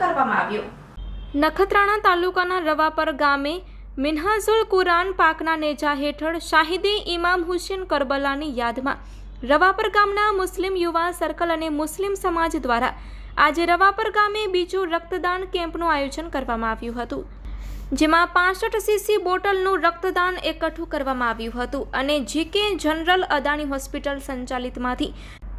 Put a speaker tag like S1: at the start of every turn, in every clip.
S1: કરવામાં આવ્યું.
S2: નખત્રાણા તાલુકાના રવાપર ગામે મિનહાઝુલ કુરાન પાકના નેજા હેઠળ શાહિદે ઇમામ હુસેન કરબલાની યાદમાં રવાપર ગામના મુસ્લિમ યુવા સર્કલ અને મુસ્લિમ સમાજ દ્વારા આજે રવાપર ગામે બીજું રક્તદાન કેમ્પનું આયોજન કરવામાં આવ્યું હતું, જેમાં પાસઠ સીસી બોટલનું રક્તદાન એકઠું કરવામાં આવ્યું હતું અને જીકે જનરલ અદાણી હોસ્પિટલ સંચાલિતમાંથી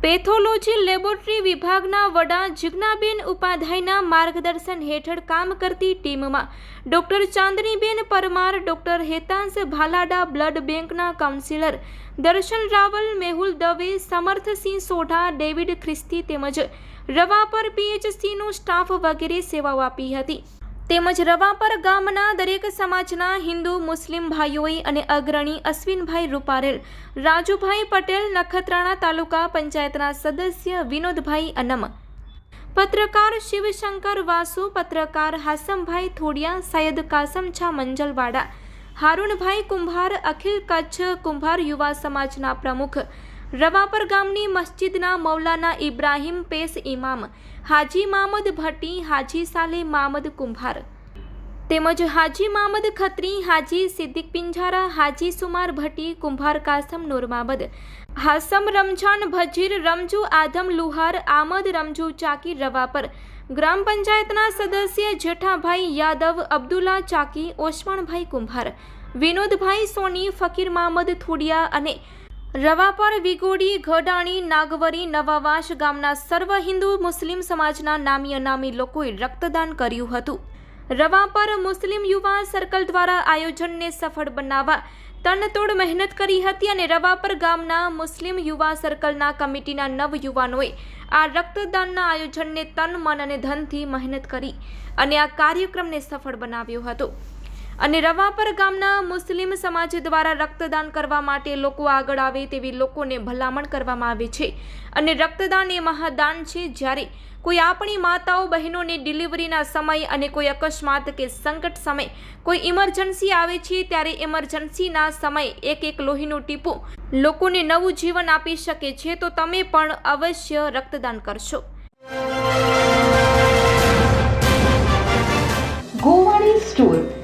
S2: પેથોલોજી લેબોરેટરી વિભાગના વડા જિજ્ઞાબેન ઉપાધ્યાયના માર્ગદર્શન હેઠળ કામ કરતી ટીમમાં doctor Chandniben Parmar, doctor Hetansh Bhalada, blood બેંકના કાઉન્સિલર દર્શન રાવલ, મેહુલ દવે, સમર્થસિંહ સોઢા, ડેવિડ ખ્રિસ્તી તેમજ રવાપર પીએચસીનો સ્ટાફ વગેરે સેવાઓ આપી હતી. તેમજ રવાપર ગામના દરેક સમાજના હિન્દુ, મુસ્લિમ ભાઈઓએ અને અગ્રણી અશ્વિનભાઈ રૂપારેલ, રાજુભાઈ પટેલ, નખત્રાણા તાલુકા પંચાયતના સદસ્ય વિનોદભાઈ અનમ, પત્રકાર શિવશંકર વાસુ, પત્રકાર હાસમભાઈ થોડિયા, સૈયદ કાસમછા મંજલવાડા, હારૂનભાઈ કુંભાર, અખિલ કચ્છ કુંભાર યુવા સમાજના પ્રમુખ રવાપર ગામની મસ્જિદના મૌલાના ઇબ્રાહીમ પેસ ઇમામ હાજી મામદ ભટ્ટી, હાજી સાલે મામદ કુંભાર તેમજ હાજી મામદ ખત્રી, હાજી સિદ્દીક પિંજારા, હાજી સુમાર ભટ્ટી, કુંભાર કાસમ નૂરમામદ હાસમ રમઝાન ભજીર, રમજુ આદમ લુહાર, આમદ રમજુ ચાકી રવાપર, ગ્રામ પંચાયતના સદસ્ય જેઠાભાઈ યાદવ, અબ્દુલ્લા ચાકી ઓસમાણભાઈ કુંભાર, વિનોદભાઈ સોની, ફકીર મામદ થોડિયા અને રવાપર વિગોડી, ઘડાણી, નાગવરી, નવાવાસ ગામના સર્વ હિન્દુ મુસ્લિમ સમાજના નામી અનામી લોકોએ રક્તદાન કર્યું હતું. રવાપર મુસ્લિમ યુવા સર્કલ દ્વારા આયોજનને સફળ બનાવવા તનતોડ મહેનત કરી હતી અને રવાપર ગામના મુસ્લિમ યુવા સર્કલના કમિટીના નવ યુવાનોએ આ રક્તદાનના આયોજનને તન, મન અને ધનથી મહેનત કરી અને આ કાર્યક્રમને સફળ બનાવ્યો હતો. અને રવાપર ગામના મુસ્લિમ સમાજ દ્વારા રક્તદાન કરવા માટે લોકો આગળ આવે તેવી લોકોને ભલામણ કરવામાં આવે છે. અને રક્તદાન એ મહાદાન છે જ્યારે કોઈ આપણી માતાઓ, બહેનોને ડિલિવરીના સમય અને કોઈ અકસ્માત કે સંકટ સમય કોઈ ઇમરજન્સી આવે છે ત્યારે ઇમરજન્સીના સમય એક એક લોહીનું ટીપું લોકોને નવું જીવન આપી શકે છે તો તમે પણ અવશ્ય રક્તદાન કરશો.
S3: ગોવાણી સ્ટોર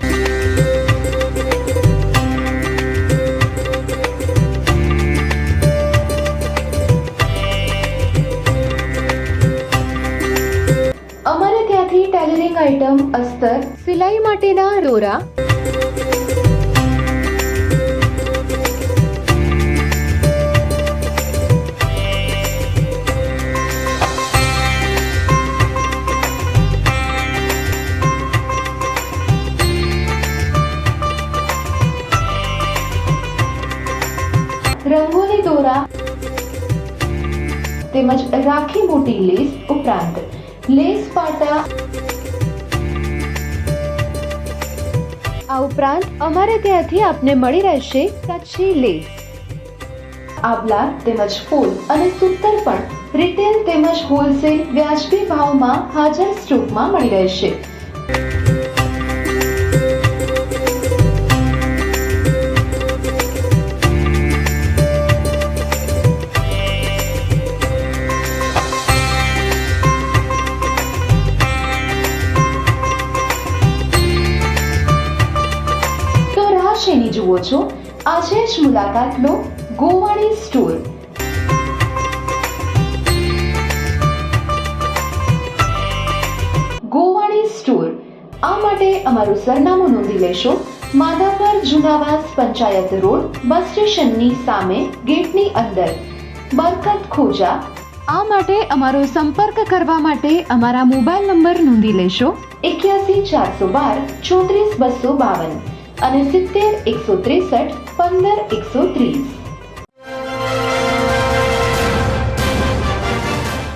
S3: અમારે ત્યાંથી ટેલરિંગ આઇટમ, અસ્તર, સિલાઈ માટેના દોરા રંગોની દોરા, તેમજ રાખી મોટી લેસ ઉપરાંત લેસ પાટા. આ ઉપરાંત અમારે ત્યાંથી આપને મળી રહેશે કચ્છી લેસ. આબલા તેમજ ફૂલ અને સૂતર પણ. રિટેલ તેમજ હોલસેલ વ્યાજબી ભાવમાં હાજર સ્ટોકમાં મળી રહેશે. જુઓ છો. આજે જ મુલાકાત લો ગોવાણી સ્ટોર ગોવાણી સ્ટોર આ માટે અમારું સરનામું નોંધી લેશો. માધાપર જુનાવાસ પંચાયત રોડ, બસ સ્ટેશનની સામે ગેટની અંદર. બરકત ખોજા. આ માટે અમારો સંપર્ક કરવા માટે અમારા મોબાઈલ નંબર નોંધી લેશો. એક્યાસી ચારસો બાર ચોત્રીસ બસો બાવન. અને સિત્તેર એકસો ત્રેસઠ પંદર એકસો ત્રીસ.